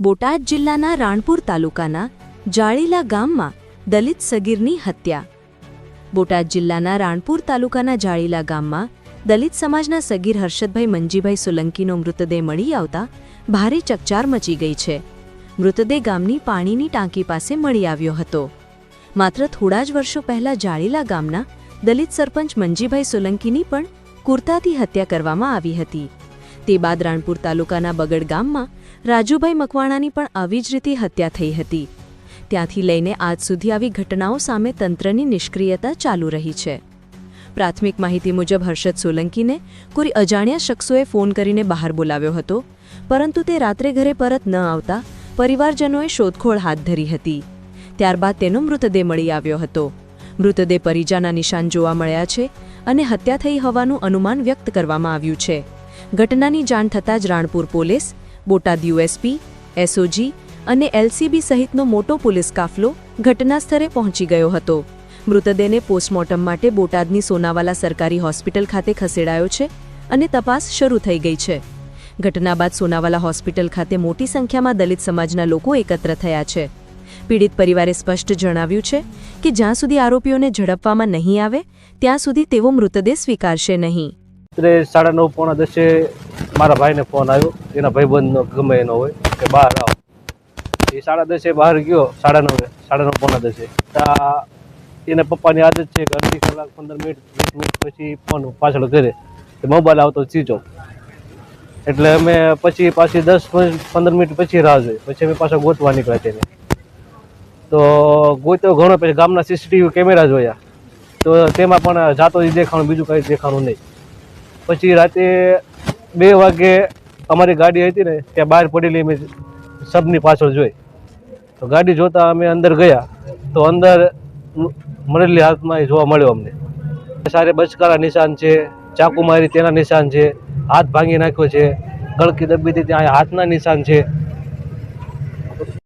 બોટાદ જિલ્લાના રાણપુર તાલુકાના જાળીલા ગામમાં દલિત સગીરની હત્યા. બોટાદ જિલ્લાના રાણપુર તાલુકાના જાળીલા ગામમાં દલિત સમાજના સગીર હર્ષદભાઈ મંજીભાઈ સોલંકીનો મૃતદેહ મળી આવતા ભારે ચકચાર મચી ગઈ છે. મૃતદેહ ગામની પાણીની ટાંકી પાસે મળી આવ્યો હતો. માત્ર થોડા જ વર્ષો પહેલા જાળીલા ગામના દલિત સરપંચ મંજીભાઈ સોલંકીની પણ કુર્તાથી હત્યા કરવામાં આવી હતી. તે બાદ રાણપુર તાલુકાના બગડ ગામમાં રાજુભાઈ મકવાણાની પણ આવી જ રીતે હત્યા થઈ હતી. ત્યાંથી લઈને આજ સુધી આવી ઘટનાઓ સામે તંત્રની નિષ્ક્રિયતા ચાલુ રહી છે. પ્રાથમિક માહિતી મુજબ હર્ષદ સોલંકીને કોઈ અજાણ્યા શખ્સોએ ફોન કરીને બહાર બોલાવ્યો હતો, પરંતુ તે રાત્રે ઘરે પરત ન આવતા પરિવારજનોએ શોધખોળ હાથ ધરી હતી. ત્યારબાદ તેનો મૃતદેહ મળી આવ્યો હતો. મૃતદેહ પરિજાના નિશાન જોવા મળ્યા છે અને હત્યા થઈ હોવાનું અનુમાન વ્યક્ત કરવામાં આવ્યું છે. ઘટનાની જાણ થતાં જ રાણપુર પોલીસ બોટાદ યુએસપી એસઓજી અને એલસીબી સહિતનો મોટો પોલીસ કાફલો ઘટના સ્થળે પહોંચી ગયો હતો. મૃતદેહને પોસ્ટમોર્ટમ માટે બોટાદની સોનાવાલા સરકારી હોસ્પિટલ ખાતે ખસેડાયો છે અને તપાસ શરૂ થઈ ગઈ છે. ઘટના બાદ સોનાવાલા હોસ્પિટલ ખાતે મોટી સંખ્યામાં દલિત સમાજના લોકો એકત્ર થયા છે. પીડિત પરિવારે સ્પષ્ટ જણાવ્યું છે કે જ્યાં સુધી આરોપીઓને ઝડપવામાં નહીં આવે, ત્યાં સુધી તેઓ મૃતદેહ સ્વીકારશે નહીં. સાડા નવ પોણા દસે મારા ભાઈને ફોન આવ્યો. એના ભાઈબંધનો ગમે એનો હોય કે બહાર આવો. એ સાડા દસે બહાર ગયો, સાડા નવે, સાડા નવ પોણા દસે. એના પપ્પાની આદત છે કે અડધી કલાક, પંદર મિનિટ, વીસ મિનિટ પછી ફોન પાછળ કરે. તો મોબાઈલ આવતો ચીચો એટલે અમે પછી પાછી દસ પંદર મિનિટ પછી રાહ જોઈ. પછી અમે પાછા ગોતવા નીકળ્યા તેને. તો ગોત્યો ઘણો, પછી ગામના સીસીટીવી કેમેરા જોયા. તો તેમાં પણ જાતો જ દેખાણું, બીજું કંઈ દેખાણું નહીં. પછી રાતે બે વાગે અમારી ગાડી હતી ને, ત્યાં બહાર પડેલી અમે સબની પાછળ જોઈ. તો ગાડી જોતા અમે અંદર ગયા, તો અંદર મરેલી હાથમાં એ જોવા મળ્યો અમને. સારે બચકારા નિશાન છે, ચાકુ મારી તેના નિશાન છે, હાથ ભાંગી નાખ્યો છે, ગળકી દબીથી ત્યાં હાથના નિશાન છે.